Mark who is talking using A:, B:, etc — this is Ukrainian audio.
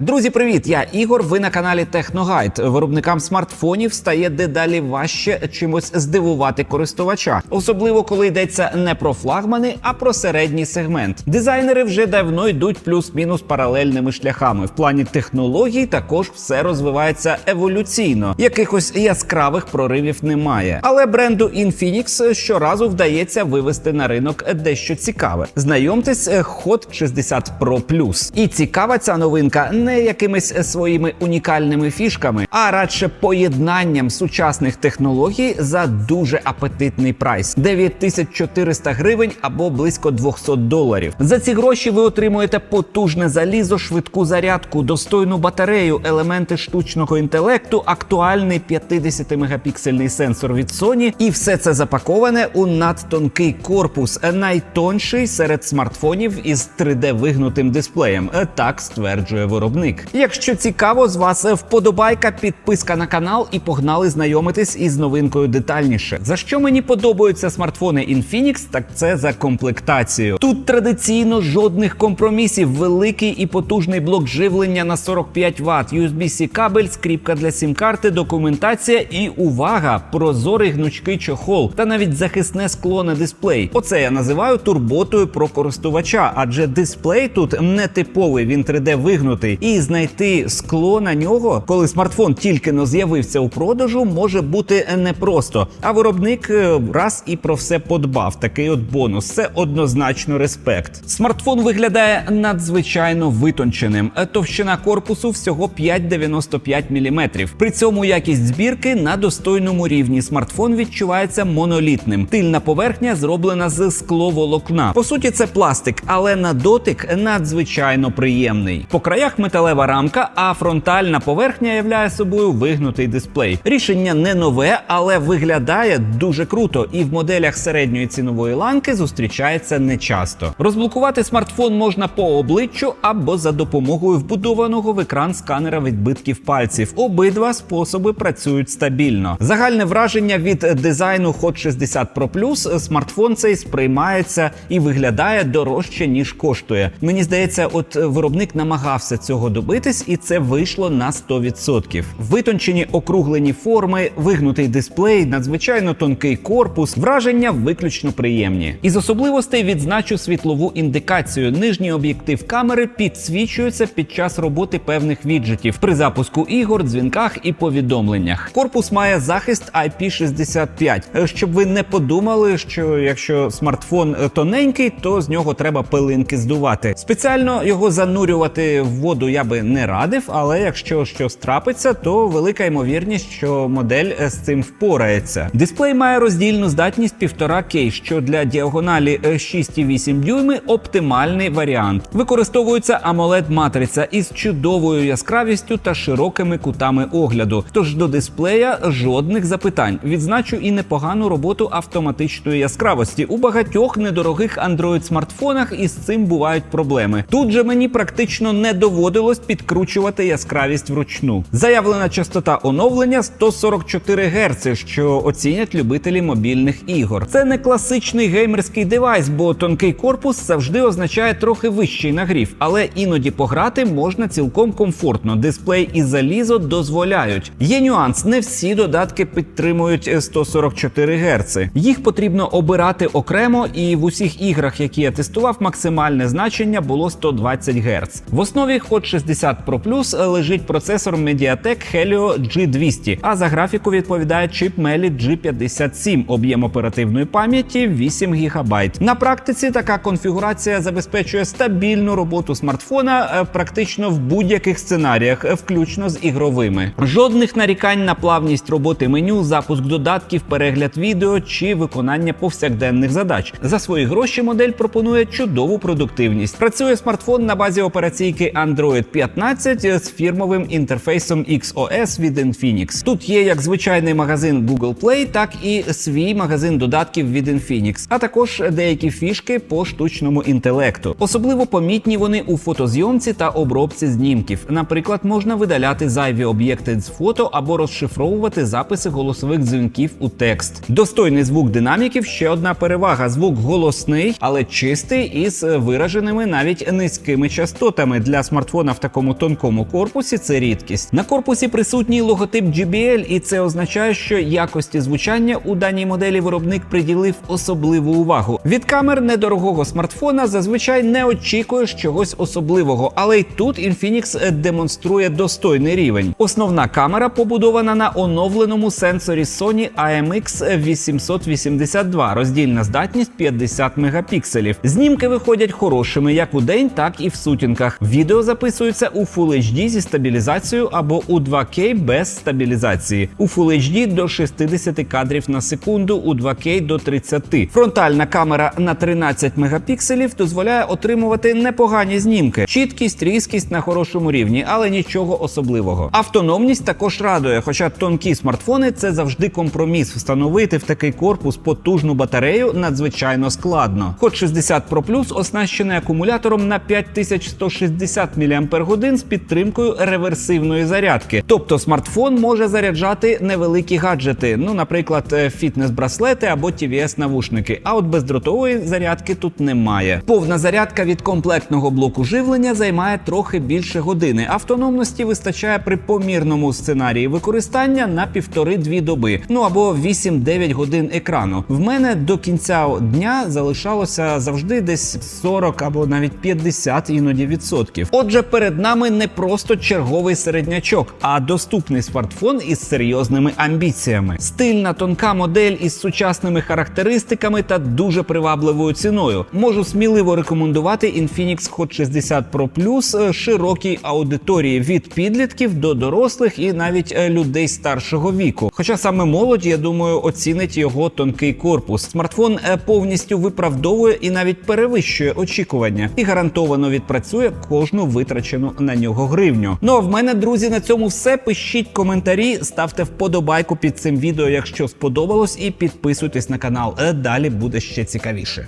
A: Друзі, привіт! Я Ігор. Ви на каналі Техногайд. Виробникам смартфонів стає дедалі важче чимось здивувати користувача, особливо коли йдеться не про флагмани, а про середній сегмент. Дизайнери вже давно йдуть плюс-мінус паралельними шляхами. В плані технологій також все розвивається еволюційно. Якихось яскравих проривів немає. Але бренду Infinix щоразу вдається вивести на ринок дещо цікаве. Знайомтесь, е, Hot 60 Pro Plus. І цікава ця новинка не якимись своїми унікальними фішками, а радше поєднанням сучасних технологій за дуже апетитний прайс 9400 гривень або близько 200 доларів. За ці гроші ви отримуєте потужне залізо, швидку зарядку, достойну батарею, елементи штучного інтелекту, актуальний 50 мегапіксельний сенсор від Sony, і все це запаковане у надтонкий корпус, найтонший серед смартфонів із 3D вигнутим дисплеєм. Так стверджує виробник. Якщо цікаво, з вас вподобайка, підписка на канал і погнали знайомитись із новинкою детальніше. За що мені подобаються смартфони Infinix, так це за комплектацію. Тут традиційно жодних компромісів, великий і потужний блок живлення на 45 Вт, USB-C кабель, скріпка для сім-карти, документація і увага, прозорий гнучкий чохол та навіть захисне скло на дисплей. Оце я називаю турботою про користувача, адже дисплей тут не типовий, він 3D вигнутий, і знайти скло на нього, коли смартфон тільки но з'явився у продажу, може бути непросто. А виробник е, раз і про все подбав. Такий от бонус. Це однозначно респект. Смартфон виглядає надзвичайно витонченим. Е, Товщина корпусу всього 5,95 мм. При цьому якість збірки на достойному рівні. Смартфон відчувається монолітним. Тильна поверхня зроблена з скловолокна. По суті, це пластик, але на дотик надзвичайно приємний. По краях металева рамка, а фронтальна поверхня являє собою вигнутий дисплей. Рішення не нове, але виглядає дуже круто, і в моделях середньої цінової ланки зустрічається нечасто. Розблокувати смартфон можна по обличчю або за допомогою вбудованого в екран сканера відбитків пальців. Обидва способи працюють стабільно. Загальне враження від дизайну Hot 60 Pro Plus смартфон цей сприймається і виглядає дорожче ніж коштує. Мені здається, от виробник намагався цього добитись, і це вийшло на 100%. Витончені округлені форми, вигнутий дисплей, надзвичайно тонкий корпус, враження виключно приємні. Із особливостей відзначу світлову індикацію. Нижній об'єктив камери підсвічується під час роботи певних віджитів при запуску ігор, дзвінках і повідомленнях. Корпус має захист IP65, Е, щоб ви не подумали, що якщо смартфон е, тоненький, то з нього треба пилинки здувати. Спеціально його занурювати в воду я би не радив, але якщо щось трапиться, то велика ймовірність, що модель е, з цим впорається. Дисплей має роздільну здатність 1,5К, що для діагоналі е, 6,8 дюйми оптимальний варіант. Використовується amoled матриця із чудовою яскравістю та широкими кутами огляду. Тож до дисплея жодних запитань. Відзначу і непогану роботу автоматичної яскравості. У багатьох недорогих Android смартфонах із цим бувають проблеми. Тут же мені практично не доводилось підкручувати яскравість вручну. Заявлена частота оновлення 144 Гц, що оцінять любителі мобільних ігор. Це не класичний геймерський девайс, бо тонкий корпус завжди означає трохи вищий нагрів, але іноді пограти можна цілком комфортно. Дисплей і залізо дозволяють. Є нюанс: не всі додатки підтримують е, 144 Гц. Їх потрібно обирати окремо, і в усіх іграх, які я тестував, максимальне значення було 120 Гц. В основі Hot 60 Pro Plus лежить процесор Mediatek Helio G200, а за графіку відповідає чип Meli G57, об'єм оперативної пам'яті 8 ГБ. На практиці така конфігурація забезпечує стабільну роботу смартфона е, практично в будь-яких сценаріях, включно з ігровими. Жодних нарікань на плавність роботи меню, запуск додатків, перегляд відео чи виконання повсякденних задач. За свої гроші модель пропонує чудову продуктивність. Працює смартфон на базі операційки Android 15 з фірмовим інтерфейсом XOS від Infinix. Тут є як звичайний магазин Google Play, так і свій магазин додатків від Infinix, а також деякі фішки по штучному інтелекту. Особливо помітні вони у фотозйомці та обробці знімків. Наприклад, можна видаляти зайві об'єкти з фото або розшифровувати записи голосових дзвінків у текст. Достойний звук динаміків ще одна перевага: звук голосний, але чистий із вираженими навіть низькими частотами для смартфона смартфона в такому тонкому корпусі це рідкість. На корпусі присутній логотип JBL, і це означає, що якості звучання у даній моделі виробник приділив особливу увагу. Від камер недорогого смартфона зазвичай не очікуєш чогось особливого, але й тут Infinix демонструє достойний рівень. Основна камера побудована на оновленому сенсорі Sony IMX 882, роздільна здатність 50 мегапікселів. Знімки виходять хорошими як у день, так і в сутінках. Відео записується у Full HD зі стабілізацією або у 2К без стабілізації. У Full HD до 60 кадрів на секунду, у 2К до 30. Фронтальна камера на 13 мегапікселів дозволяє отримувати непогані знімки. Чіткість, різкість на хорошому рівні, але нічого особливого. Автономність також радує, хоча тонкі смартфони це завжди компроміс. Встановити в такий корпус потужну батарею надзвичайно складно. Хоч 60 Pro Plus оснащений акумулятором на 5160 мАч з підтримкою реверсивної зарядки. Тобто смартфон може заряджати невеликі гаджети, ну, наприклад, е, фітнес-браслети або tvs навушники. А от бездротової зарядки тут немає. Повна зарядка від комплектного блоку живлення займає трохи більше години. Автономності вистачає при помірному сценарії використання на півтори-дві доби, ну або 8-9 годин екрану. В мене до кінця дня залишалося завжди десь 40 або навіть 50 іноді відсотків. Отже, перед нами не просто черговий середнячок, а доступний смартфон із серйозними амбіціями. Стильна тонка модель із сучасними характеристиками та дуже привабливою ціною. Можу сміливо рекомендувати Infinix Hot 60 Pro Plus е, широкій аудиторії від підлітків до дорослих і навіть е, людей старшого віку. Хоча саме молодь, я думаю, оцінить його тонкий корпус. Смартфон е, повністю виправдовує і навіть перевищує очікування і гарантовано відпрацює кожну витрачену на нього гривню. Ну а в мене, друзі, на цьому все. Пишіть коментарі, ставте вподобайку під цим відео, якщо сподобалось, і підписуйтесь на канал. Е, Далі буде ще цікавіше.